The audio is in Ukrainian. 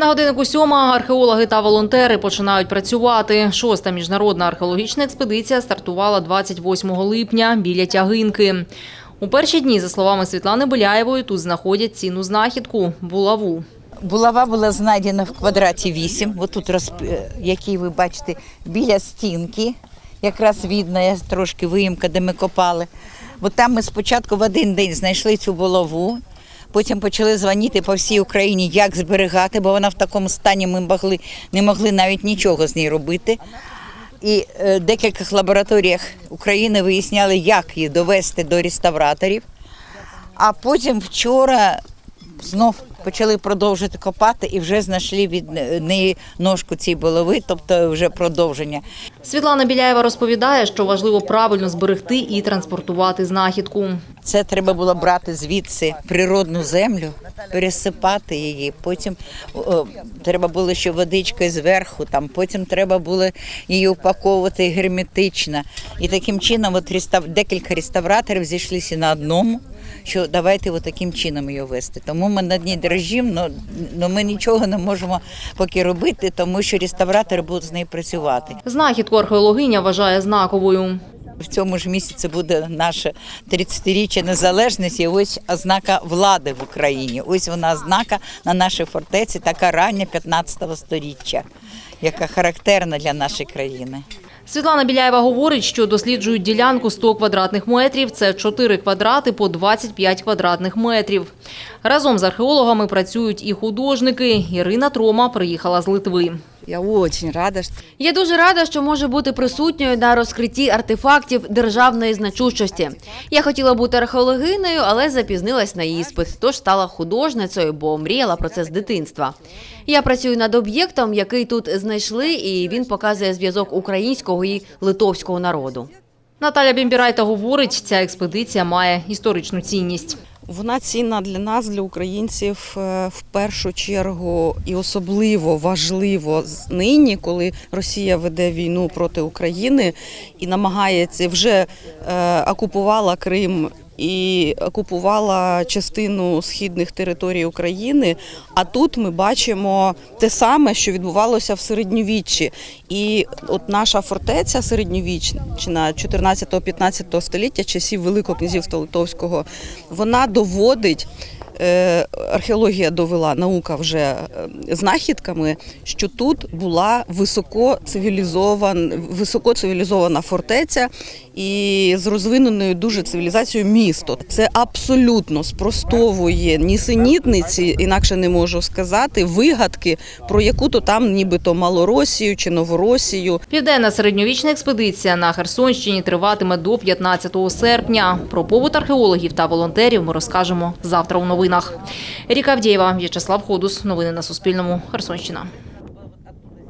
На годиннику сьома археологи та волонтери починають працювати. Шоста міжнародна археологічна експедиція стартувала 28 липня біля Тягинки. У перші дні, за словами Світлани Беляєвої, тут знаходять цінну знахідку – булаву. Булава була знайдена в квадраті 8, отут, розп... е, який ви бачите, біля стінки. Якраз видно, трошки виїмка, де ми копали. Бо там ми спочатку в один день знайшли цю булаву, потім почали дзвонити по всій Україні, як зберігати, бо вона в такому стані ми могли, не могли навіть нічого з нею робити. І е, в декількох лабораторіях України виясняли, як її довести до реставраторів. А потім вчора знов почали продовжити копати і вже знайшли від неї ножку цієї булави, тобто вже продовження. Світлана Біляєва розповідає, що важливо правильно зберегти і транспортувати знахідку. Це треба було брати звідси природну землю, пересипати її. Потім о, треба було ще водичкою зверху, там потім треба було її упаковувати герметично. І таким чином, от рестав... декілька реставраторів зійшлися на одному. Що давайте от таким чином її вести. Тому ми над ній дрожимо, але ми нічого не можемо поки робити, тому що реставратори будуть з нею працювати. Знахідку археологиня вважає знаковою. В цьому ж місяці буде наше 30-річчя незалежності. і Ось ознака влади в Україні. Ось вона ознака на нашій фортеці, така рання 15-го століття, яка характерна для нашої країни. Світлана Біляєва говорить, що досліджують ділянку 100 квадратних метрів. Це 4 квадрати по 25 квадратних метрів. Разом з археологами працюють і художники. Ірина Трома приїхала з Литви. Я очень рада, что Я дуже рада, що можу бути присутньою на розкритті артефактів державної значущості. Я хотіла бути археологинею, але запізнилась на іспит, тож стала художницею, бо мріяла про це з дитинства. Я працюю над об'єктом, який тут знайшли, і він показує зв'язок українського і литовського народу. Наталя Бімбірайта говорить, ця експедиція має історичну цінність. Вона цінна для нас, для українців, е, в першу чергу і особливо важливо нині, коли Росія веде війну проти України і намагається вже е, окупувала Крим. І окупувала частину східних територій України. А тут ми бачимо те саме, що відбувалося в середньовіччі. І от наша фортеця середньовічна 14-15 століття, часів Великого князівства Литовського, вона доводить. Е, Археологія довела наука вже е, знахідками, що тут була високоцивілізована, високоцивілізована фортеця і з розвиненою дуже цивілізацією місто. Це абсолютно спростовує нісенітниці, інакше не можу сказати, вигадки про яку-то там нібито Малоросію чи Новоросію. Південна середньовічна експедиція на Херсонщині триватиме до 15 серпня. Про побут археологів та волонтерів ми розкажемо завтра у новинах. Ріка Авдєєва, В'ячеслав Ходус. Новини на Суспільному. Херсонщина.